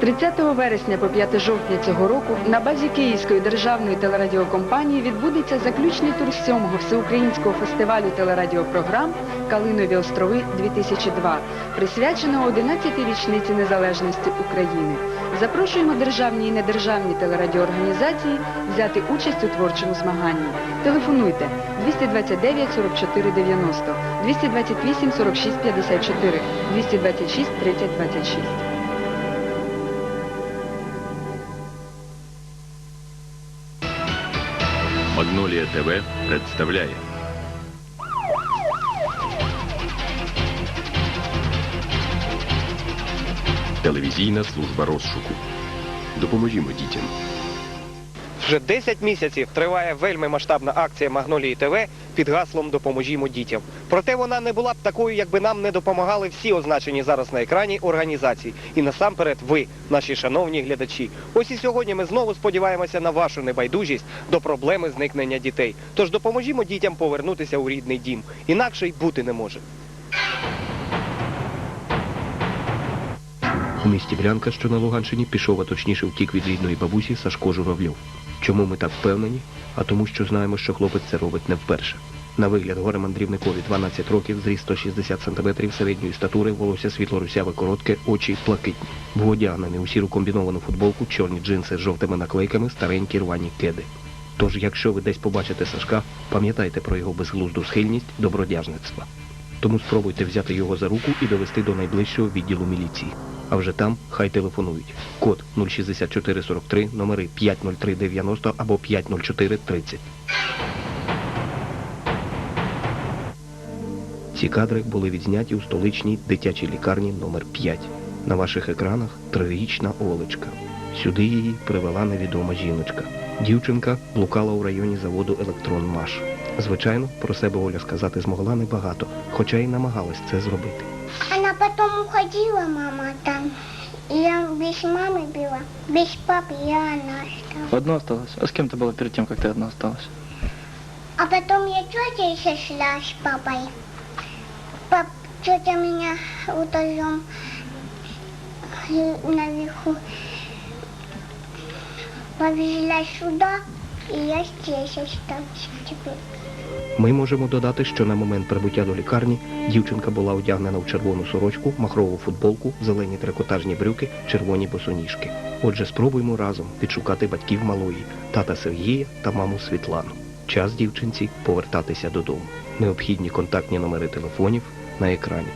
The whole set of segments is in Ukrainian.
30 вересня по 5 жовтня цього року на базі Київської державної телерадіокомпанії відбудеться заключний тур сьомого всеукраїнського фестивалю телерадіопрограм Калинові острови 2002, присвяченого 11-й річниці незалежності України. Запрошуємо державні і недержавні телерадіоорганізації взяти участь у творчому змаганні. Телефонуйте 229 44 90, 228 46 54, 226 30 26. Магнолія ТВ представляє Телевізійна служба розшуку. Допоможімо дітям. Вже 10 місяців триває вельми масштабна акція Магнолії ТВ під гаслом Допоможімо дітям. Проте вона не була б такою, якби нам не допомагали всі означені зараз на екрані організації. І насамперед ви, наші шановні глядачі. Ось і сьогодні ми знову сподіваємося на вашу небайдужість до проблеми зникнення дітей. Тож допоможімо дітям повернутися у рідний дім. Інакше й бути не може. У місті Брянка, що на Луганщині, пішов, а точніше втік від рідної бабусі Сашко Журавльов. Чому ми так впевнені? А тому, що знаємо, що хлопець це робить не вперше. На вигляд горе-мандрівникові 12 років, зріст 160 см, середньої статури, волосся світло-русяве коротке, очі блакитні. Був одягнений у сіру комбіновану футболку, чорні джинси з жовтими наклейками, старенькі рвані кеди. Тож, якщо ви десь побачите Сашка, пам'ятайте про його безглузду схильність до бродяжництва. Тому спробуйте взяти його за руку і довести до найближчого відділу міліції. А вже там хай телефонують. Код 06443, номери 50390 або 50430. Ці кадри були відзняті у столичній дитячій лікарні номер 5. На ваших екранах трирічна Олечка. Сюди її привела невідома жіночка. Дівчинка блукала у районі заводу Електрон Маш. Звичайно, про себе Оля сказати змогла небагато, хоча й намагалась це зробити. Уходила, мама, там. И я без мамы была, без папы я она осталась. Одна осталась. А с кем ты была перед тем, как ты одна осталась? А потом я тетя сошла с папой. Пап, тетя меня этажом наверху повезла сюда, и я здесь осталась теперь. Ми можемо додати, що на момент прибуття до лікарні дівчинка була одягнена в червону сорочку, махрову футболку, зелені трикотажні брюки, червоні босоніжки. Отже, спробуємо разом відшукати батьків малої, тата Сергія та маму Світлану. Час дівчинці повертатися додому. Необхідні контактні номери телефонів на екрані.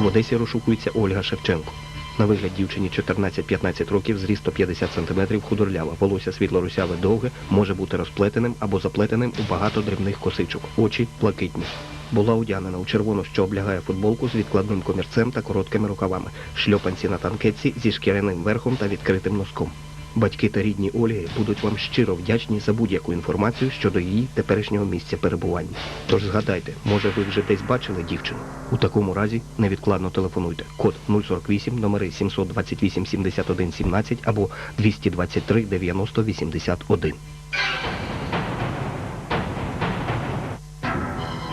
В Одесі розшукується Ольга Шевченко. На вигляд дівчині 14-15 років, зріст 150 см, худорлява, волосся світло-русяве довге, може бути розплетеним або заплетеним у багато дрібних косичок, очі блакитні. Була одягнена у червону, що облягає футболку з відкладним комірцем та короткими рукавами, шльопанці на танкетці зі шкіряним верхом та відкритим носком. Батьки та рідні Ольги будуть вам щиро вдячні за будь-яку інформацію щодо її теперішнього місця перебування. Тож згадайте, може ви вже десь бачили дівчину? У такому разі невідкладно телефонуйте. Код 048, номери 728 71 17 або 223 90 81.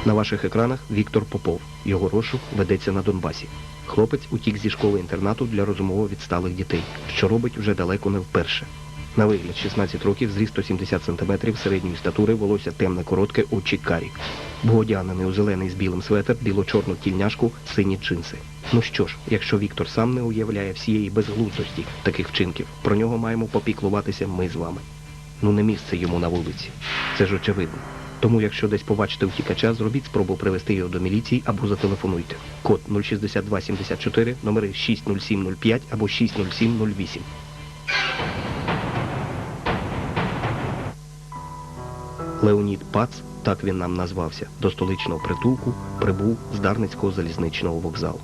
На ваших екранах Віктор Попов. Його розшук ведеться на Донбасі. Хлопець утік зі школи-інтернату для розумово відсталих дітей, що робить вже далеко не вперше. На вигляд 16 років, зріст 170 см, середньої статури, волосся темне коротке, очі карі. Був у зелений з білим светр, біло-чорну тільняшку, сині джинси. Ну що ж, якщо Віктор сам не уявляє всієї безглуздості таких вчинків, про нього маємо попіклуватися ми з вами. Ну не місце йому на вулиці. Це ж очевидно. Тому, якщо десь побачите втікача, зробіть спробу привести його до міліції або зателефонуйте. Код 06274, номери 60705 або 60708. Леонід Пац, так він нам назвався, до столичного притулку прибув з Дарницького залізничного вокзалу.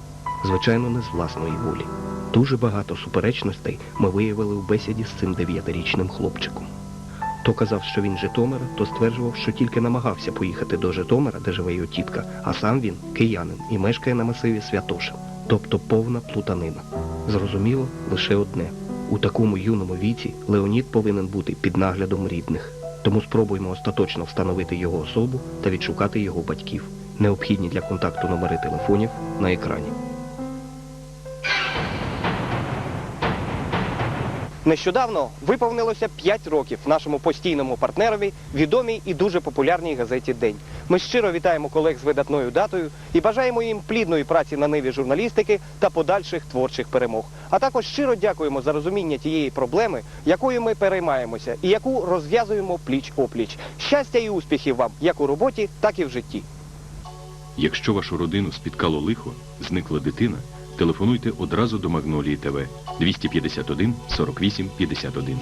Звичайно, не з власної волі. Дуже багато суперечностей ми виявили у бесіді з цим дев'ятирічним хлопчиком. То казав, що він Житомира, то стверджував, що тільки намагався поїхати до Житомира, де живе його тітка, а сам він киянин і мешкає на масиві Святошин. Тобто повна плутанина. Зрозуміло лише одне. У такому юному віці Леонід повинен бути під наглядом рідних. Тому спробуємо остаточно встановити його особу та відшукати його батьків. Необхідні для контакту номери телефонів на екрані. Нещодавно виповнилося 5 років нашому постійному партнерові, відомій і дуже популярній газеті День. Ми щиро вітаємо колег з видатною датою і бажаємо їм плідної праці на ниві журналістики та подальших творчих перемог. А також щиро дякуємо за розуміння тієї проблеми, якою ми переймаємося і яку розв'язуємо пліч опліч. Щастя і успіхів вам як у роботі, так і в житті. Якщо вашу родину спіткало лихо, зникла дитина, телефонуйте одразу до Магнолії ТВ 251 48 51.